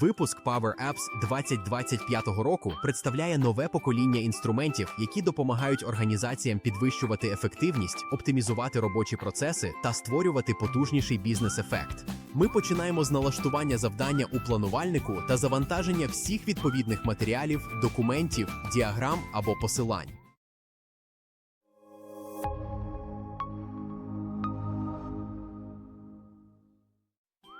Випуск Power Apps 2025 року представляє нове покоління інструментів, які допомагають організаціям підвищувати ефективність, оптимізувати робочі процеси та створювати потужніший бізнес-ефект. Ми починаємо з налаштування завдання у планувальнику та завантаження всіх відповідних матеріалів, документів, діаграм або посилань.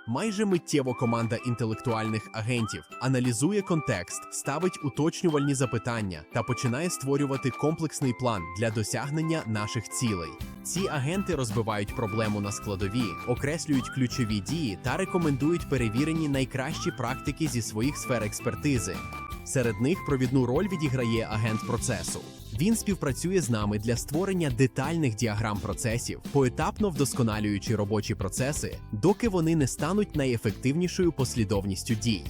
Майже миттєво команда інтелектуальних агентів аналізує контекст, ставить уточнювальні запитання та починає створювати комплексний план для досягнення наших цілей. Ці агенти розбивають проблему на складові, окреслюють ключові дії та рекомендують перевірені найкращі практики зі своїх сфер експертизи. Серед них провідну роль відіграє агент процесу. Він співпрацює з нами для створення детальних діаграм процесів, поетапно вдосконалюючи робочі процеси, доки вони не стануть найефективнішою послідовністю дій.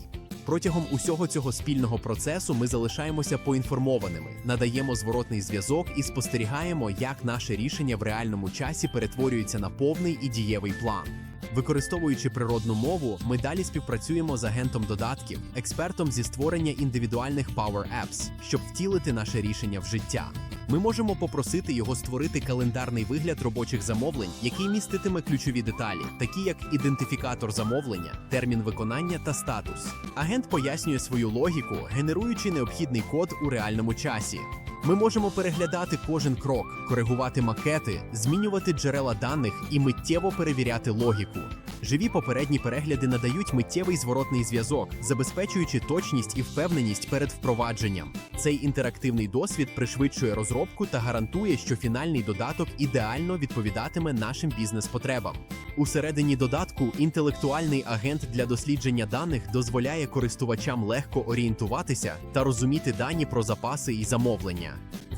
Протягом усього цього спільного процесу ми залишаємося поінформованими, надаємо зворотний зв'язок і спостерігаємо, як наше рішення в реальному часі перетворюється на повний і дієвий план. Використовуючи природну мову, ми далі співпрацюємо з агентом додатків, експертом зі створення індивідуальних Power Apps, щоб втілити наше рішення в життя. Ми можемо попросити його створити календарний вигляд робочих замовлень, який міститиме ключові деталі, такі як ідентифікатор замовлення, термін виконання та статус. Агент пояснює свою логіку, генеруючи необхідний код у реальному часі. Ми можемо переглядати кожен крок, коригувати макети, змінювати джерела даних і миттєво перевіряти логіку. Живі попередні перегляди надають миттєвий зворотний зв'язок, забезпечуючи точність і впевненість перед впровадженням. Цей інтерактивний досвід пришвидшує розробку та гарантує, що фінальний додаток ідеально відповідатиме нашим бізнес-потребам. Усередині додатку інтелектуальний агент для дослідження даних дозволяє користувачам легко орієнтуватися та розуміти дані про запаси і замовлення.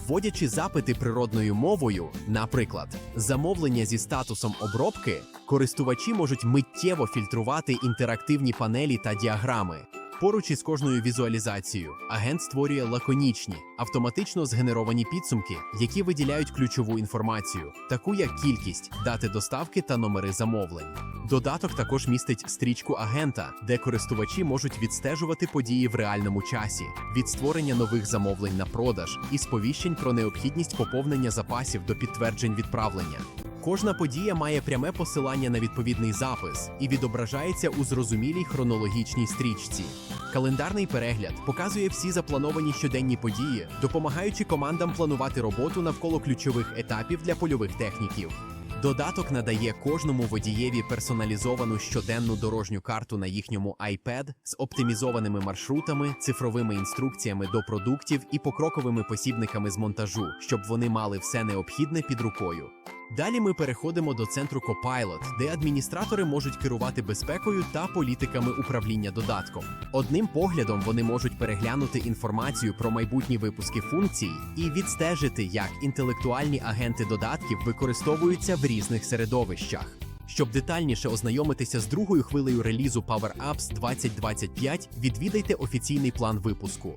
Вводячи запити природною мовою, наприклад, замовлення зі статусом обробки, користувачі можуть миттєво фільтрувати інтерактивні панелі та діаграми. Поруч із кожною візуалізацією агент створює лаконічні, автоматично згенеровані підсумки, які виділяють ключову інформацію, таку як кількість, дати доставки та номери замовлень. Додаток також містить стрічку агента, де користувачі можуть відстежувати події в реальному часі, від створення нових замовлень на продаж і сповіщень про необхідність поповнення запасів до підтверджень відправлення. Кожна подія має пряме посилання на відповідний запис і відображається у зрозумілій хронологічній стрічці. Календарний перегляд показує всі заплановані щоденні події, допомагаючи командам планувати роботу навколо ключових етапів для польових техніків. Додаток надає кожному водієві персоналізовану щоденну дорожню карту на їхньому iPad з оптимізованими маршрутами, цифровими інструкціями до продуктів і покроковими посібниками з монтажу, щоб вони мали все необхідне під рукою. Далі ми переходимо до центру Copilot, де адміністратори можуть керувати безпекою та політиками управління додатком. Одним поглядом вони можуть переглянути інформацію про майбутні випуски функцій і відстежити, як інтелектуальні агенти додатків використовуються в різних середовищах. Щоб детальніше ознайомитися з другою хвилею релізу Power Apps 2025, відвідайте офіційний план випуску.